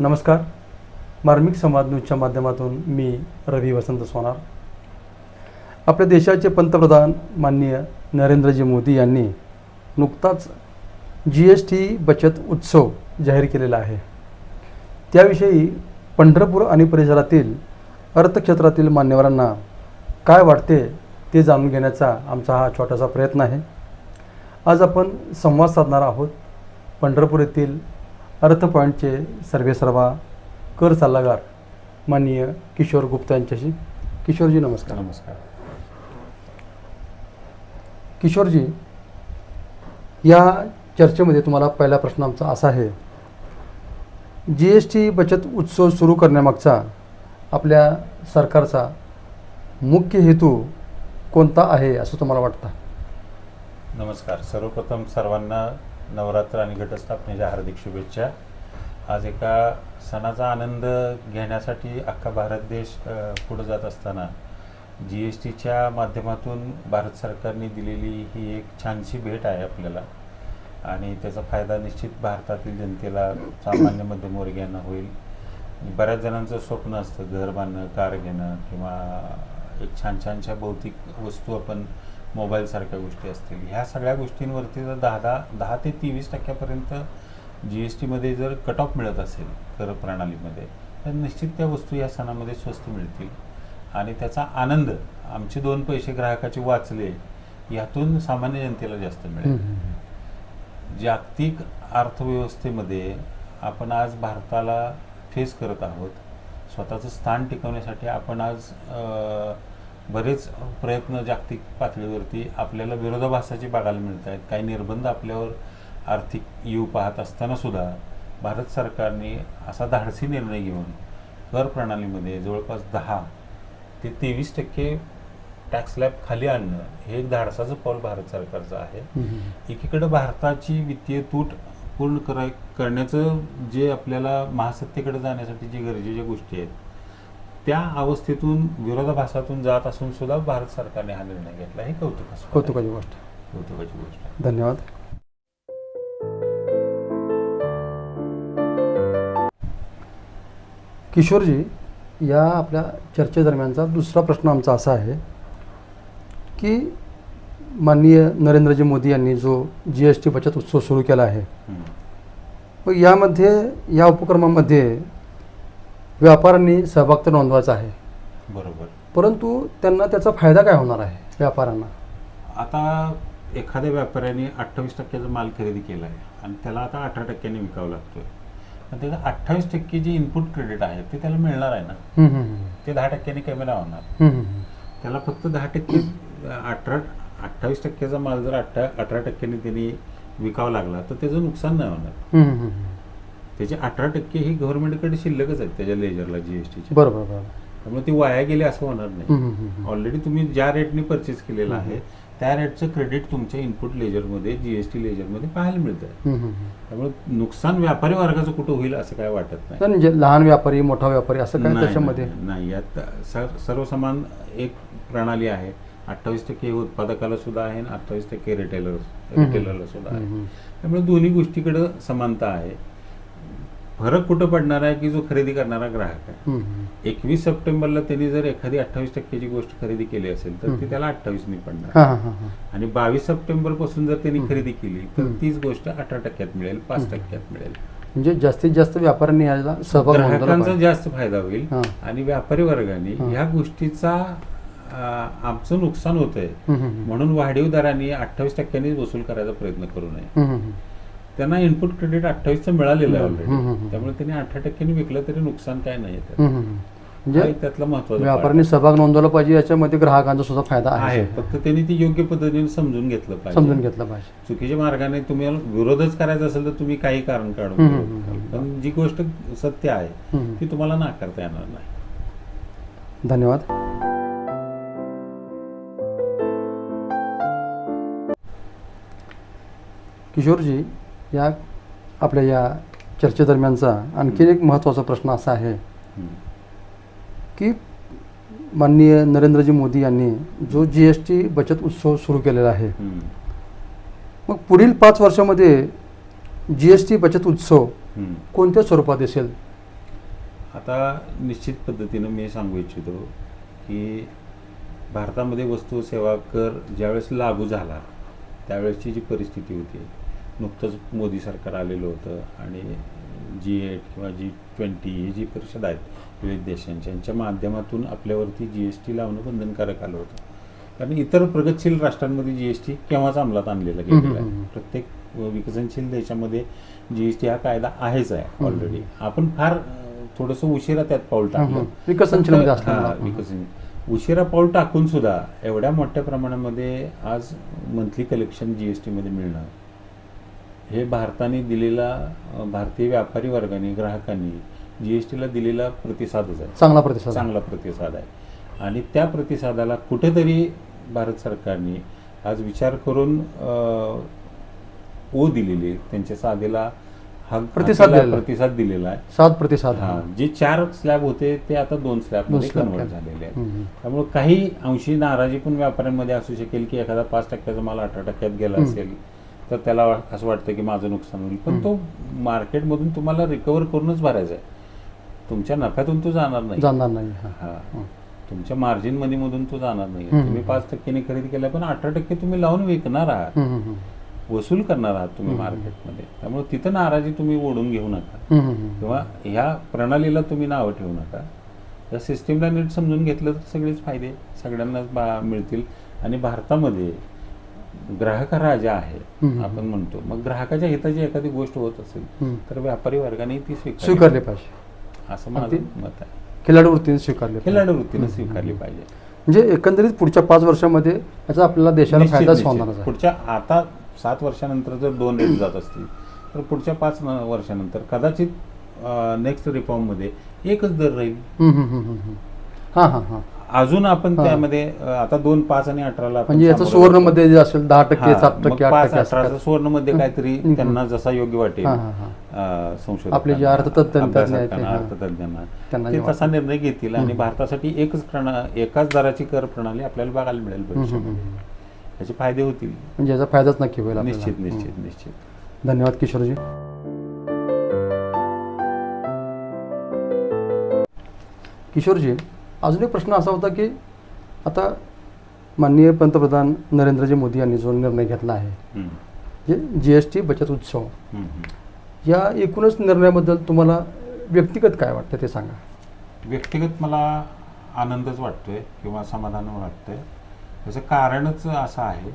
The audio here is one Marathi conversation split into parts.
नमस्कार. मार्मिक संवाद न्यूजच्या माध्यमातून मी रवी वसंत सोनार. आपल्या देशाचे पंतप्रधान माननीय नरेंद्रजी मोदी यांनी नुकताच जी एस टी बचत उत्सव जाहीर केलेला आहे. त्याविषयी पंढरपूर आणि परिसरातील अर्थक्षेत्रातील मान्यवरांना काय वाटते ते जाणून घेण्याचा आमचा हा छोटासा प्रयत्न आहे. आज आपण संवाद साधणार आहोत पंढरपूर येथील अर्थ पॉईंटचे सर्वेसर्वा कर सल्लागार माननीय किशोर गुप्ता यांच्याशी. किशोरजी नमस्कार. नमस्कार. किशोरजी या चर्चेमध्ये तुम्हाला पहिला प्रश्न आमचा असा आहे जी एस टी बचत उत्सव सुरू करण्यामागचा आपल्या सरकारचा मुख्य हेतू कोणता आहे असं तुम्हाला वाटतं? नमस्कार. सर्वप्रथम सर्वांना नवरात्र आणि घटस्थापनेच्या हार्दिक शुभेच्छा. आज एका सणाचा आनंद घेण्यासाठी अख्खा भारत देश पुढं पुढे जात असताना जी एस टीच्या माध्यमातून भारत सरकारने दिलेली ही एक छानशी भेट आहे आपल्याला. आणि त्याचा फायदा निश्चित भारतातील जनतेला सामान्य मध्यमवर्गीयांना होईल. बऱ्याच जणांचं स्वप्न असतं घर बांधणं कार घेणं किंवा एक छान छानशा भौतिक वस्तू आपण मोबाईलसारख्या गोष्टी असतील. ह्या सगळ्या गोष्टींवरती जर दहा दहा दहा ते तेवीस टक्क्यापर्यंत जी एस टीमध्ये जर कट ऑफ मिळत असेल कर प्रणालीमध्ये तर निश्चित त्या वस्तू या सणामध्ये स्वस्त मिळतील. आणि त्याचा आनंद आमचे दोन पैसे ग्राहकाचे वाचले यातून सामान्य जनतेला जास्त मिळेल. जागतिक अर्थव्यवस्थेमध्ये आपण आज भारताला फेस करत आहोत. स्वतःचं स्थान टिकवण्यासाठी आपण आज बरेच प्रयत्न जागतिक पातळीवरती आपल्याला विरोधाभासाचे बघायला मिळत आहेत. काही निर्बंध आपल्यावर आर्थिक येऊ पाहत असताना सुद्धा भारत सरकारने असा धाडसी निर्णय घेऊन कर प्रणालीमध्ये जवळपास दहा ते तेवीस टक्के टॅक्स स्लॅब खाली आणणं हे एक धाडसाचं पाऊल भारत सरकारचं आहे. एकीकडे भारताची वित्तीय तूट पूर्ण करा करण्याचं जे आपल्याला महासत्तेकडे जाण्यासाठी जे गरजेच्या गोष्टी आहेत त्या अवस्थेतून विरोधाभासातून जात असून सुद्धा भारत सरकारने हा निर्णय घेतला हे आहे. कौतुकाची गोष्ट कौतुकाची गोष्ट. धन्यवाद किशोरजी या आपल्या चर्चेदरम्यानचा दुसरा प्रश्न आमचा असा आहे की माननीय नरेंद्रजी मोदी यांनी जो जी एस टी बचत उत्सव सुरू केला आहे. मग यामध्ये या उपक्रमामध्ये व्यापाऱ्यांनी सहभाग तर नोंदवायचा आहे. बरोबर. परंतु त्यांना त्याचा फायदा काय होणार आहे व्यापाऱ्यांना? आता एखाद्या व्यापाऱ्याने अठ्ठावीस टक्क्याचा माल खरेदी केला आहे आणि त्याला आता अठरा टक्क्यांनी विकावं लागतोय. आणि त्याचं अठ्ठावीस टक्के जे इनपुट क्रेडिट आहे ते त्याला मिळणार आहे ना? ते दहा टक्क्यांनी कमी होणार. त्याला फक्त दहा टक्के अठरा अठ्ठावीस टक्क्याचा माल जर अठरा अठरा टक्क्यांनी त्यांनी विकावा लागला तर त्याचं नुकसान नाही होणार. त्याचे अठरा टक्के ही गव्हर्नमेंटकडे शिल्लकच आहेत त्याच्या लेजरला जीएसटीची बरोबर त्यामुळे ती वाया गेली असं होणार नाही. ऑलरेडी तुम्ही ज्या रेटने परचेस केलेलं आहे त्या रेटचं क्रेडिट तुमच्या इनपुट लेजरमध्ये जीएसटी लेजरमध्ये पाहायला मिळतं. त्यामुळे नुकसान व्यापारी वर्गाचं कुठं होईल असं काय वाटत नाही. म्हणजे लहान व्यापारी मोठा व्यापारी असं काय त्याच्यामध्ये? नाही, यात सर सर्वसमान एक प्रणाली आहे. अठ्ठावीस टक्के उत्पादकाला सुद्धा आहे आणि अठ्ठावीस टक्के रिटेलर रिटेलरला सुद्धा आहे. त्यामुळे दोन्ही गोष्टीकडे समानता आहे. फरक कुठं पडणार आहे की जो खरेदी करणारा ग्राहक आहे. एकवीस सप्टेंबरला त्यांनी जर एखादी अठ्ठावीस टक्क्याची गोष्ट खरेदी केली असेल तर. ती त्याला अठ्ठावीसनी पडणार आणि बावीस सप्टेंबरपासून जर त्यांनी. खरेदी केली तर. तीच गोष्ट अठरा टक्क्यात मिळेल पाच. टक्क्यात मिळेल म्हणजे जास्तीत जास्त व्यापाऱ्यांनी याला सहभाग ग्राहकांचा. जास्त फायदा होईल. आणि व्यापारी वर्गाने. ह्या गोष्टीचा आमचं नुकसान होत आहे म्हणून वाढीव दराने अठ्ठावीस टक्क्यांनी वसूल करायचा प्रयत्न करू नये. त्यांना इनपुट क्रेडिट अठ्ठावीसचं मिळालेलं आहे. ऑलरेडी त्यामुळे त्यांनी अठरा टक्क्यांनी विकलं तरी नुकसान काय नाही म्हणजे त्यातला महत्त्वाचा व्यापाऱ्यांनी सहभाग नोंदवला पाहिजे याच्यामध्ये ग्राहकांचा सुद्धा फायदा आहे. फक्त त्यांनी ती योग्य पद्धतीने समजून घेतलं पाहिजे. समजून घेतला पाहिजे. चुकीच्या मार्गाने तुम्ही विरोधच करायचा असेल तर तुम्ही काही कारण काढून. हम्म. पण जी गोष्ट सत्य आहे. ती तुम्हाला नाकारता येणार नाही. धन्यवाद. किशोरजी या आपल्या या चर्चेदरम्यानचा आणखी एक महत्त्वाचा प्रश्न असा आहे. की माननीय नरेंद्रजी मोदी यांनी जो जी एस टी बचत उत्सव सुरू केलेला आहे. मग पुढील पाच वर्षामध्ये जी एस टी बचत उत्सव. कोणत्या स्वरूपात असेल आता निश्चित पद्धतीनं मी सांगू इच्छितो की भारतामध्ये वस्तू सेवा कर ज्यावेळेस लागू झाला त्यावेळेसची जी परिस्थिती होती नुकतंच मोदी सरकार आलेलं होतं आणि जी एट किंवा जी ट्वेंटी ही जी परिषद आहेत विविध देशांच्या यांच्या माध्यमातून आपल्यावरती जी एस टी लावणं बंधनकारक आलं होतं. कारण इतर प्रगतशील राष्ट्रांमध्ये जी एस टी केव्हाच अंमलात आणलेला गेलेला आहे. प्रत्येक विकसनशील देशामध्ये जी एस टी हा कायदा आहेच आहे ऑलरेडी आपण फार थोडंसं उशिरा त्यात पाऊल टाकलं. हा, आपण. विकसन उशिरा पाऊल टाकून सुद्धा एवढ्या मोठ्या प्रमाणामध्ये आज मंथली कलेक्शन जी एस टीमध्ये मिळणं हे भारताने दिलेला भारतीय व्यापारी वर्गाने ग्राहकांनी जी एस टीला दिलेला प्रतिसादच आहे चांगला प्रतिसाद चांगला प्रतिसाद आहे आणि त्या प्रतिसादाला कुठेतरी भारत सरकारने आज विचार करून ओ दिलेली त्यांच्या साधेला हा प्रतिसाद. प्रतिसाद दिलेला आहे सात प्रतिसाद हा जे चार स्लॅब होते ते आता दोन स्लॅबमध्ये कन्वर्ट. झालेले आहेत. त्यामुळे काही अंशी नाराजी पण व्यापाऱ्यांमध्ये असू शकेल की एखादा पाच टक्क्याचा माल अठरा टक्क्यात गेला. असेल तर त्याला असं वाटतं की माझं नुकसान होईल. पण तो मार्केटमधून तुम्हाला रिकवर करूनच भरायचा आहे तुमच्या नफ्यातून तो जाणार नाही. जाणार नाही हा. तुमच्या मार्जिनमध्ये मधून तो जाणार नाही. तुम्ही पाच टक्क्याने खरेदी केला पण अठरा टक्के तुम्ही लावून विकणार आहात. वसूल करणार आहात तुम्ही. मार्केटमध्ये त्यामुळे तिथं नाराजी तुम्ही ओढून घेऊ नका. किंवा ह्या प्रणालीला तुम्ही नावं ठेवू नका. या सिस्टीमला नीट समजून घेतलं तर सगळेच फायदे सगळ्यांनाच मिळतील. आणि भारतामध्ये ग्राहक राजा आहे. आपण म्हणतो मग ग्राहकाच्या हिताची एखादी गोष्ट होत असेल. तर व्यापारी वर्गाने ती स्वीकारली स्वीकारले पाहिजे असं माझं. मत आहे खिलाडू वृत्तीने स्वीकारले. खिलाडू वृत्तीनं स्वीकारली पाहिजे म्हणजे एकंदरीत पुढच्या पाच वर्षामध्ये याचा आपल्याला देशाला फायदाच आहे पुढच्या आता सात वर्षानंतर जर दोन रेट जात असतील तर पुढच्या पाच वर्षानंतर कदाचित नेक्स्ट रिफॉर्ममध्ये एकच दर राहील. हा हा हा अजून आपण. त्यामध्ये आता दोन पाच आणि अठराला म्हणजे याचं सुवर्ण. मध्ये जे असेल दहा टक्के सात टक्के पाच अठराचं. सुवर्णमध्ये काहीतरी. त्यांना जसा योग्य वाटेल संशोधकांना, आपले जे. अर्थतज्ञांना ते तसा निर्णय घेतील आणि भारतासाठी एकच प्रणा एकाच दराची कर प्रणाली आपल्याला बघायला मिळेल भविष्यामध्ये हम्म. त्याचे फायदे होतील म्हणजे याचा फायदाच नक्की होईल. निश्चित. निश्चित निश्चित धन्यवाद किशोरजी किशोरजी अजून एक प्रश्न असा होता की आता माननीय पंतप्रधान नरेंद्रजी मोदी यांनी जो निर्णय घेतला आहे जे जी एस टी बचत उत्सव. या एकूणच निर्णयाबद्दल तुम्हाला व्यक्तिगत काय वाटतं ते सांगा. व्यक्तिगत मला आनंदच वाटतोय किंवा समाधान वाटतंय. त्याचं कारणच असं आहे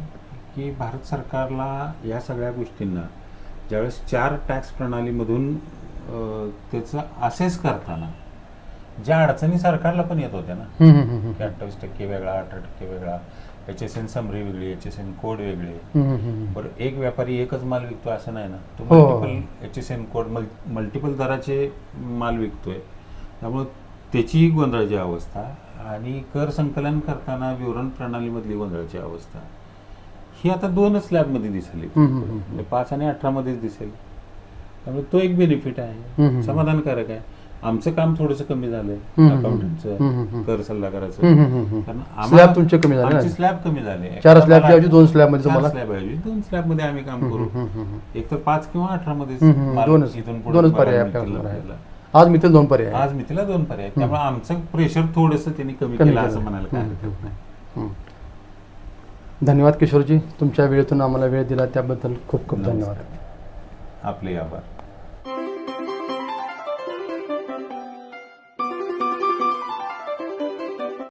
की भारत सरकारला या सगळ्या गोष्टींना ज्यावेळेस चार टॅक्स प्रणालीमधून त्याचं असेस करताना ज्या अडचणी सरकारला पण येत होत्या ना. की अठ्ठावीस टक्के वेगळा अठरा टक्के वेगळा. एच एस एन समरी वेगळी एच एस एन कोड वेगळे. बरं एक व्यापारी एकच माल विकतो असं नाही ना. तो. Multiple H S N code multiple दराचे माल विकतोय. त्यामुळं त्याची गोंधळाची अवस्था आणि कर संकलन करताना विवरण प्रणालीमधली गोंधळाची अवस्था. ही आता दोनच स्लॅबमध्ये दिसेल. म्हणजे पाच आणि अठरा मध्येच दिसेल. त्यामुळे तो एक बेनिफिट. आहे. समाधानकारक आहे. आमचं काम थोडंसं कमी झालंय. अकाउंटंटचं. कर सल्लागाराचं कारण. आम्हाला- स्लॅब तुमचे कमी झाले आमचे ना? स्लॅब कमी झाले चार स्लॅबच्या आम्हाला- ऐवजी दोन स्लॅबमध्ये चार तुम्हाला- स्लॅब ऐवजी दोन स्लॅबमध्ये आम्ही काम करू. एक तर पाच किंवा अठरा मध्ये हम्म, हम्म. दोनच दोनच पर्याय आहे. आज मी ते दोन पर्याय. आज मी तिला दोन पर्याय. त्यामुळे आमचं प्रेशर थोडस त्यांनी कमी कमी केलं केलं. असं म्हणायला काय हरकत नाही. धन्यवाद किशोरजी तुमच्या वेळेतून आम्हाला वेळ दिला त्याबद्दल खूप खूप. धन्यवाद आपले आभार